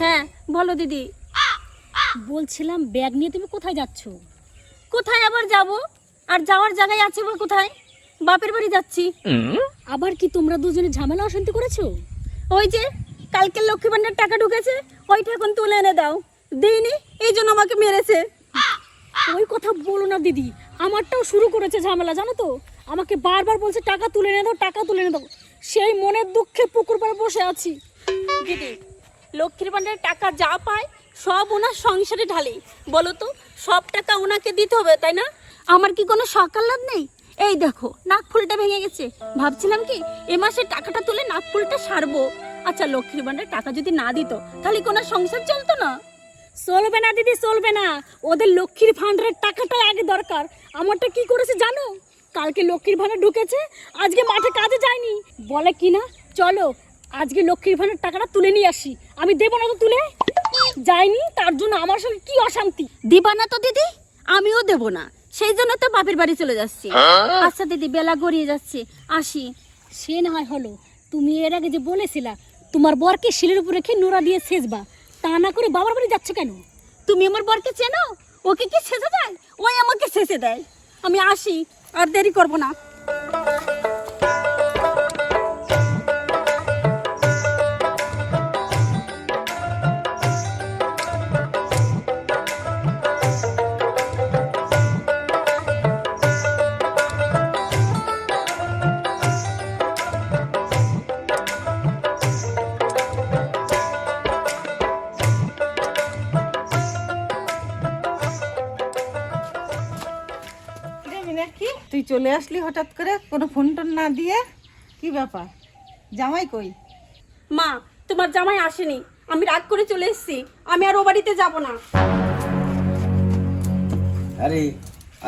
হ্যাঁ বলো দিদি। বলছিলাম ব্যাগ নিয়ে তুমি কোথায় যাচ্ছ? কোথায় আবার যাব? আর যাওয়ার জায়গায় আছে বা কোথায়? বাপের বাড়ি যাচ্ছি। আবার কি তোমরা দুজনে ঝামেলা অশান্তি করেছ? ওই যে কালকে লক্ষ্মী ভান্ডার টাকা ঢুকেছে ওইটা এখন তুলে এনে দাও। দিইনি এই জন্য আমাকে মেরেছে। ওই কথা বলো না দিদি আমারটাও শুরু করেছে ঝামেলা জানো তো? আমাকে বারবার বলছে টাকা তুলে এনে দাও টাকা তুলে এনে দাও। সেই মনের দুঃখে পুকুর পাড়ে বসে আছি। দিদি লক্ষ্মীর ভান্ডারের টাকা যা পায় সব ওনার সংসারে ঢালে। বলো তো সব টাকা ওনাকে দিতে হবে তাই না? আমার কি কোনো সকালাত নেই? এই দেখো নাক ফুলটা ভেঙে গেছে। ভাবছিলাম কি এ মাসে টাকাটা তুলে নাক ফুলটা সারবো। আচ্ছা লক্ষ্মীর ভান্ডারের টাকা যদি না দিত তাহলে কোনো সংসার চলতো না? চলবে না দিদি চলবে না। ওদের লক্ষ্মীর ভান্ডারের টাকাটাই আগে দরকার। আমারটা কি করেছে জানো? কালকে লক্ষ্মীর ভান্ডার ঢুকেছে আজকে মাঠে কাজে যায়নি। বলে কি না? চলো আজকে লক্ষ্মীর ভান্ডার টাকাটা তুলে নিয়ে আসি। আমি দেবো না তো তুলে? যায়নি তার জন্য আমার সঙ্গে কি অশান্তি? দিবা না তো দিদি আমিও দেব না। সেই জন্য তো বাপের বাড়ি চলে যাচ্ছি। আচ্ছা দিদি বেলা গড়িয়ে যাচ্ছে। আসি। সে না হয় হলো। তুমি এর আগে যে বলেছিলা তোমার বরকে শিলের উপর রেখে নোড়া দিয়ে সেজবা। তা না করে বাবার বাড়ি যাচ্ছে কেন? তুমি আমার বরকে চেনো? ওকে কি ছেঁচে দেয়? ওই আমাকে ছেঁচে দেয়। আমি আসি। আর দেরি করব না। চলে আসলি হঠাৎ করে? কোনো ফোন টোন না দিয়ে? কি ব্যাপার? জামাই কই? মা তোমার জামাই আসেনি। আমি রাগ করে চলে এসেছি। আমি আর ও বাড়িতে যাব না। আরে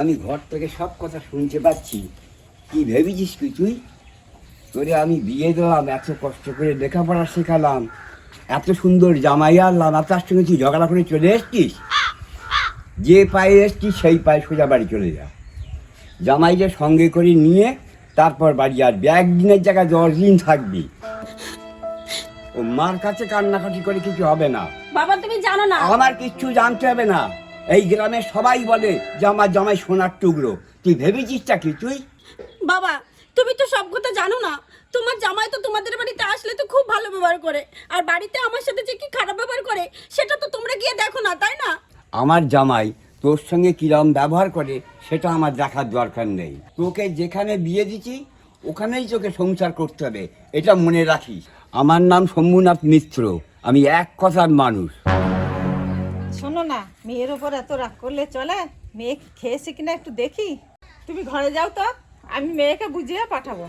আমি ঘর থেকে সব কথা শুনতে পাচ্ছি। কি ভেবেছিস কি তুই? তোরে আমি বিয়ে দিলাম এত কষ্ট করে লেখাপড়া শেখালাম এত সুন্দর জামাই আনলাম আর তার সঙ্গে তুই ঝগড়া করে চলে এসছিস? যে পায়ে এসছিস সেই পায়ে সোজা বাড়ি চলে যা। জামাইকে সঙ্গে করে নিয়ে তারপর বাড়ি আসবি। একদিনের জায়গায় দশ দিন থাকবি। ও মার কাছে কান্নাকাটি করে কিছু হবে না। বাবা তুমি জানো না। আমার কিচ্ছু জানতে হবে না। এই গ্রামে সবাই বলে যে আমার জামাই সোনার টুকরো। তুই ভেবেছিসটা কি তুই? বাবা তুমি তো সব কথা জানো না। তোমার জামাই তো তোমাদের বাড়িতে আসলে তো খুব ভালো ব্যবহার করে। আর বাড়িতে আমার সাথে যে কি খারাপ ব্যবহার করে সেটা তো তোমরা গিয়ে দেখো না তাই না? আমার জামাই তোর সঙ্গে কিরম ব্যবহার করে সেটা আমার দেখার দরকার নেই। তোকে যেখানে বিয়ে দিছি ওখানেই তোকে সংসার করতে হবে। এটা মনে রাখিস। আমার নাম শম্ভুনাথ মিত্র। আমি এক কথার মানুষ। শোনো না মেয়ের ওপর এত রাগ করলে চলে? মেয়ে খেয়েছে কিনা একটু দেখি। তুমি ঘরে যাও তো আমি মেয়েকে বুঝিয়ে পাঠাবো।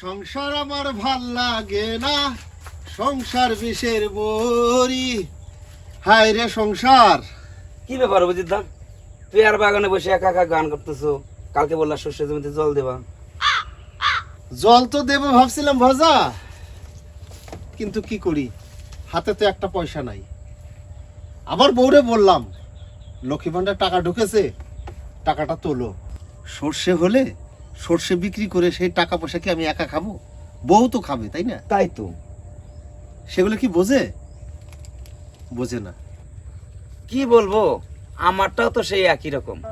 সংসার আমার ভালো লাগে না। সংসার বিষের বড়ি হায় রে সংসার। কি ব্যাপার অভিজিৎ দা? পেয়ার বাগানে বসে একা একা গান করতেছো। কালকে বললা শস্য জমিতে জল দেবা। জল তো দেবো ভাবছিলাম ভাজা। কিন্তু কি করি? হাতে তো একটা পয়সা নাই। আবার বউরে বললাম লক্ষ্মী ভান্ডার টাকা ঢুকেছে টাকাটা তোলো। সর্ষে হলে সর্ষে বিক্রি করে সেই টাকা পয়সা কি আমি একা খাব? বউ তো খাবে তাই না? তাই তো। সেগুলো কি বোঝে? বোঝে না। কি বলব? আমারটাও তো সেই একই রকম।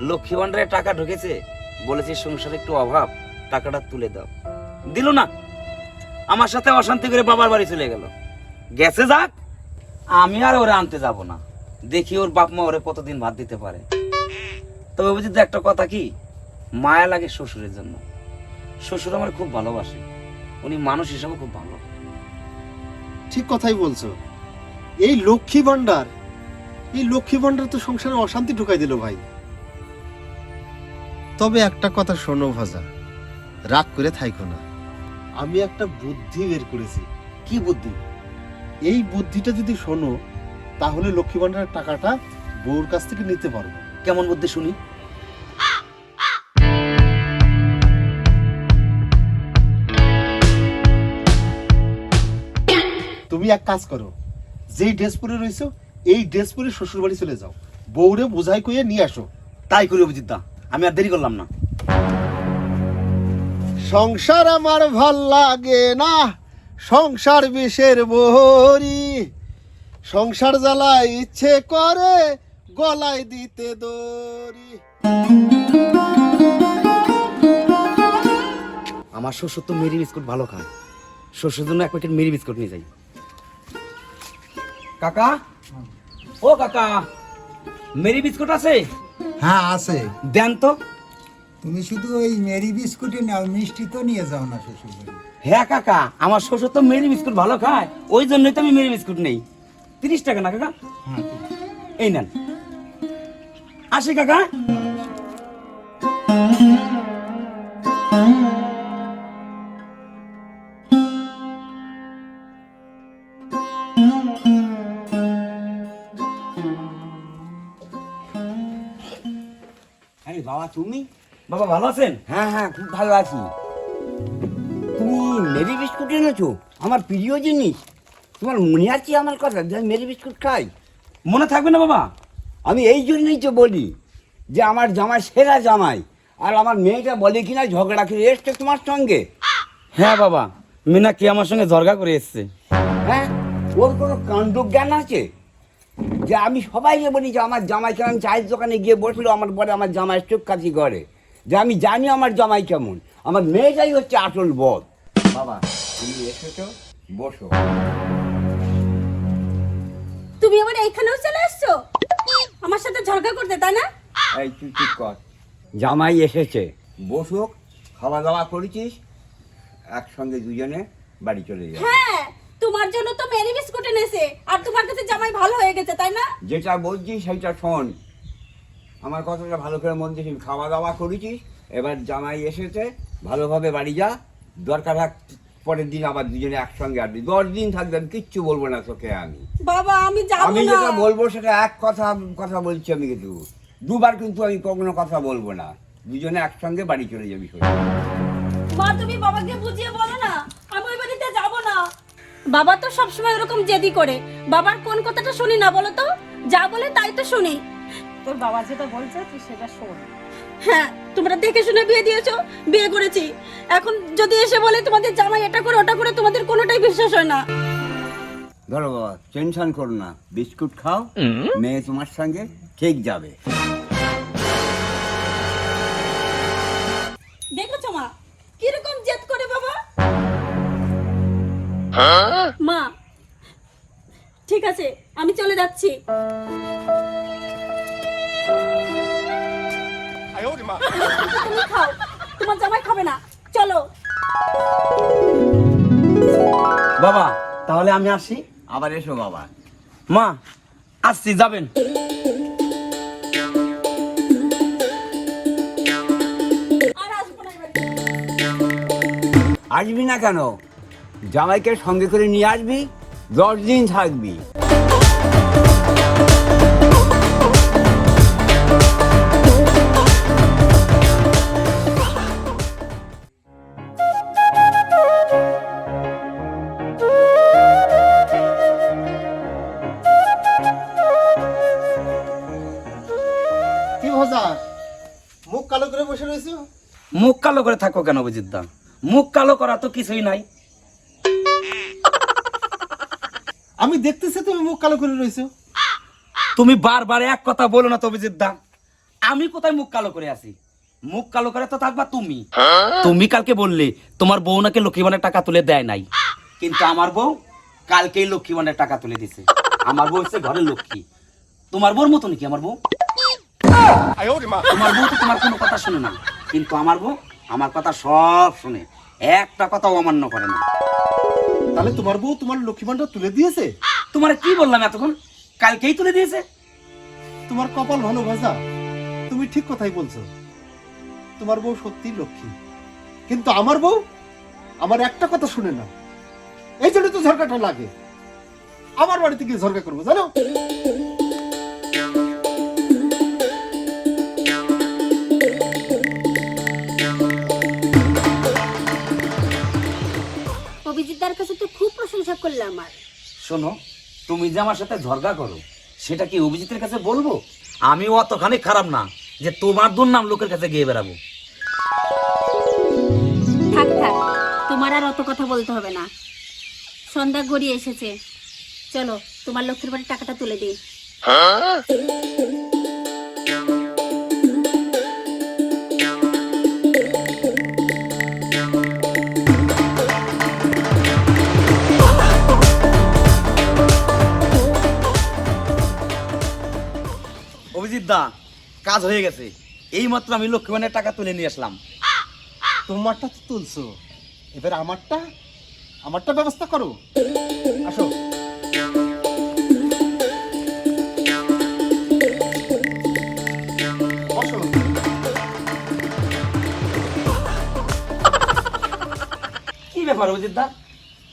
লক্ষ্মী ভান্ডারে টাকা ঢুকেছে, বলেছি সংসারে একটু অভাব, টাকাটা তুলে দাও। দিল না। আমার সাথে অশান্তি করে বাবার বাড়ি চলে গেল। গেছে যাক, আমি আর ওরে আনতে যাব না। দেখি ওর বাপ মা ওরে কতদিন ভাত দিতে পারে। তবে অভিজিৎ একটা কথা কি, মায়া লাগে শ্বশুরের জন্য। শ্বশুর আমার খুব ভালোবাসে। উনি মানুষ হিসাবে খুব ভালো। ঠিক কথাই বলছো। এই লক্ষ্মী ভান্ডার এই লক্ষ্মী ভান্ডার তো সংসারে অশান্তি ঢুকাই দিল ভাই। তবে একটা কথা শোনো ভাজা, রাগ করে থাইকো না। আমি একটা বুদ্ধি বের করেছি। কি বুদ্ধি? এই বুদ্ধিটা যদি শোনো, তাহলে লক্ষ্মী ভান্ডারের টাকাটা বউর কাছ থেকে নিতে পারব। কেমন বুদ্ধি শুনি? তুমি এক কাজ করো যেই ড্রেস পরে রয়েছো এই ড্রেস পরে শ্বশুর বাড়ি চলে যাও। বউরে বোঝাই কইয়ে নিয়ে আসো। তাই করি অভিজিৎ দা আমি আর দেরি করলাম না। সংসার আমার ভালো লাগে না সংসার বিষের বহরি। সংসার জ্বালায় ইচ্ছে করে গলায় দিতে দড়ি আমার শ্বশুর তো মেরি বিস্কুট ভালো খায়। শ্বশুর জন্য এক প্যাকেট মেরি বিস্কুট নিয়ে যাই। কাকা? ও কাকা মেরি বিস্কুট আছে? হ্যাঁ আছে। দেন তো। তুমি শুধু ওই মেরি বিস্কুটই নাও মিষ্টি তো নিয়ে যাও না শ্বশুর হ্যাঁ কাকা আমার শ্বশুর তো মেরি বিস্কুট ভালো খায় ওই জন্যই তো আমি মেরি বিস্কুট নেই। তিরিশ টাকা না কাকা? হ্যাঁ। এই নেন। আসি কাকা। তুমি? বাবা ভালো আছেন? হ্যাঁ হ্যাঁ খুব ভালো আছি। তুমি মেরি বিস্কুট এনেছো? আমার প্রিয় জিনিস। তোমার মনে আছে আমার কথা? যে আমি মেরি বিস্কুট খাই? মনে থাকবে না বাবা। আমি এই জন্যই তো বলি যে আমার জামাই সেরা জামাই। আর আমার মেয়েটা বলে কিনা ঝগড়া করে এসছে তোমার সঙ্গে? হ্যাঁ বাবা। মিনা কি আমার সঙ্গে জর্গা করে এসছে। হ্যাঁ? ওর কোনো কাণ্ড জ্ঞান আছে? যে আমি সবাইকে বলি যে আমার জামাই কেমন চায়ের দোকানে গিয়ে বসল আমার পরে আমার জামাই চোখ কাছি করে। যে আমি জানি আমার জামাই কেমন। আমার মেয়েটাই হচ্ছে আসল বদ। বাবা তুমি এসেছ? বসো। তুমি আবার এইখানেও চলে এসছো? আমার সাথে ঝগড়া করতে তাই না? এই তুই ঠিক কর। জামাই এসেছে। বসুক খাওয়া দাওয়া করেছিস? একসঙ্গে দুজনে বাড়ি চলে যাবে। হ্যাঁ তোমার জন্য তো মেরি বিস্কুট এনেছে। আর তোমার কাছে জামাই ভালো হয়ে গেছে তাই না? যেটা বলছি সেইটা শোন। আমার কথাটা ভালো করে মন দিস খাওয়া দাওয়া করেছিস এবার জামাই এসেছে ভালোভাবে বাড়ি যা। দরকার হাক পরের দিন আবার দুজনে একসঙ্গে আসবি। দশ দিন থাকবে আমি কিচ্ছু বলব না তোকে আমি। বাবা আমি যাব আমি যেটা বলব সেটা এক কথা কথা বলছি আমি কিন্তু। দুবার কিন্তু আমি কখনো কথা বলব না। দুজনে একসঙ্গে বাড়ি চলে যাবি মা তুমি বাবাকে বুঝিয়ে বলো না আমি ওই বাড়িতে যাব না বাবা তো সবসময় ওরকম জেদি করে। বাবার কোন কথাটা শুনি না বলো তো? যা বলে তাই তো শুনি। তোর বাবা যেটা বলছে তুই সেটা শোন। হ্যাঁ তোমরা দেখে শুনে বিয়ে দিয়েছ বিয়ে করেছি। এখন যদি এসে বলে তোমাদের জামাই এটা করে ওটা করে তোমাদের কোনোটাই বিশ্বাস হয় না। ধরো বাবা টেনশন করো না। বিস্কুট খাও মেয়ে তোমার সঙ্গে ঠিক যাবে। মা ঠিক আছে আমি চলে যাচ্ছি। তুমি খাও তোমার জামাই খাবে না চলো। বাবা তাহলে আমি আসি? আবার এসো বাবা। মা আসছি যাবেন। আসবি না কেন? জামাইকে সঙ্গে করে নিয়ে আসবি দশ দিন থাকবি। কি মুখ কালো করে বসে রয়েছো? মুখ কালো করে থাকো কেন অভিজিৎ দা মুখ কালো করা তো কিছুই নাই। আমি দেখতেছি তুমি মুখ কালো করে রয়েছো। তুমি বারবার এক কথা বলো না তো, অভিজিৎ আমি কোথায় মুখ কালো করে আছি? মুখ কালো করে তো থাকবা তুমি। তুমি কালকে বললে, তোমার বউ নাকি লক্ষ্মীবানের টাকা তুলে দেয় নাই। কিন্তু আমার বউ কালকেই লক্ষ্মীবানের টাকা তুলে দিছে। আমার বউ হচ্ছে ঘরের লক্ষ্মী। তোমার বউর মতো নাকি আমার বউ? তোমার বউ তো তোমার কোনো কথা শুনে না কিন্তু আমার বউ আমার কথা সব শুনে। একটা কথাও অমান্য করে না। তাহলে তোমার বউ তোমার লক্ষ্মী ভান্ডার তুলে দিয়েছে? তোমার কি বললাম এতক্ষণ? কালকেই তুলে দিয়েছে? তোমার কপাল ভালো ভাজা। তুমি ঠিক কথাই বলছো। তোমার বউ সত্যি লক্ষ্মী। কিন্তু আমার বউ আমার একটা কথা শুনে না। এই জন্য তো ঝরকাটা লাগে। আমার বাড়িতে গিয়ে ঝরকা করব জানো? অভিজিৎদার কাছে তো খুব প্রশংসা করলে আমার শোনো তুমি যে আমার সাথে ঝগড়া করো সেটা কি অভিজিতের কাছে বলব? আমি অতখানি খারাপ না যে তোমার দুর্নাম লোকের কাছে গিয়ে বেড়াবো। থাক থাক তোমার আর অত কথা বলতে হবে না। সন্ধ্যা গড়িয়ে এসেছে। চলো তোমার লক্ষ্মীর বাড়ির টাকাটা তুলে দিই। কাজ হয়ে গেছে। এই মাত্র আমি লক্ষ্মীবানের টাকা তুলে নিয়ে আসলাম। তোমারটা তো তুলছো। এবার আমারটা? আমারটা ব্যবস্থা করো। আসো। কি ব্যাপার অভিজিৎ দা?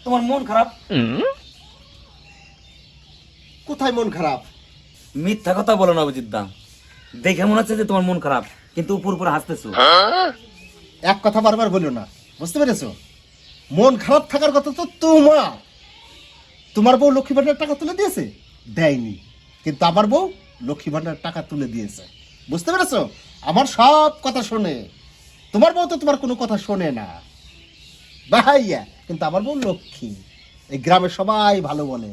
তোমার মন খারাপ? কোথায় মন খারাপ? মিথ্যা কথা বলো না অভিজিৎ দা। দেখে মনে হচ্ছে যে তোমার মন খারাপ, কিন্তু উপর উপর হাসতেছো। এক কথা বারবার বলো না, বুঝতে পেরেছ? মন খারাপ থাকার কথা তো তোমার। তোমার বউ লক্ষ্মী ভান্ডার টাকা তুলে দিয়েছে? দেয়নি। কিন্তু আমার বউ লক্ষ্মী ভান্ডার টাকা তুলে দিয়েছে। বুঝতে পেরেছ? আমার সব কথা শোনে। তোমার বউ তো তোমার কোনো কথা শোনে না। ভাইয়া, কিন্তু আমার বউ লক্ষ্মী। এই গ্রামের সবাই ভালো বলে।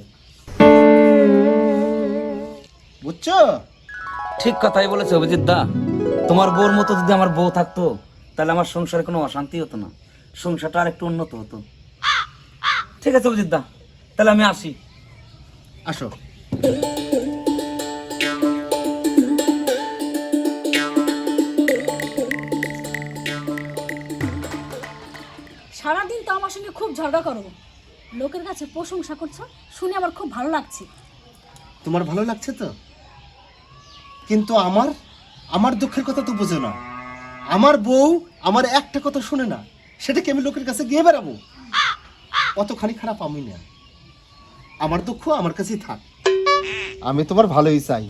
বুঝছ? ঠিক কথাই বলেছে অভিজিৎ দা। তোমার বউর মতো যদি আমার বউ থাকতো তাহলে আমার সংসারে কোনো অশান্তি হতো না। সংসারটা আর একটু উন্নত হতো। ঠিক আছে অভিজিৎ দা তাহলে আমি আসি। আসো। সারাদিন তো আমার সঙ্গে খুব ঝগড়া করো। লোকের কাছে প্রশংসা করছ শুনে আমার খুব ভালো লাগছে। তোমার ভালো লাগছে তো? কিন্তু আমার আমার দুঃখের কথা তো বোঝো না। আমার বউ আমার একটা কথা শুনে না সেটা কি আমি লোকের কাছে গিয়ে বেড়াবো। অতখানি খারাপ আমি না। আমার দুঃখ আমার কাছেই থাক। আমি তোমার ভালোই চাই।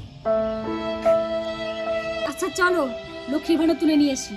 আচ্ছা চলো লক্ষ্মী ভাণ্ডার তুলে নিয়ে এসি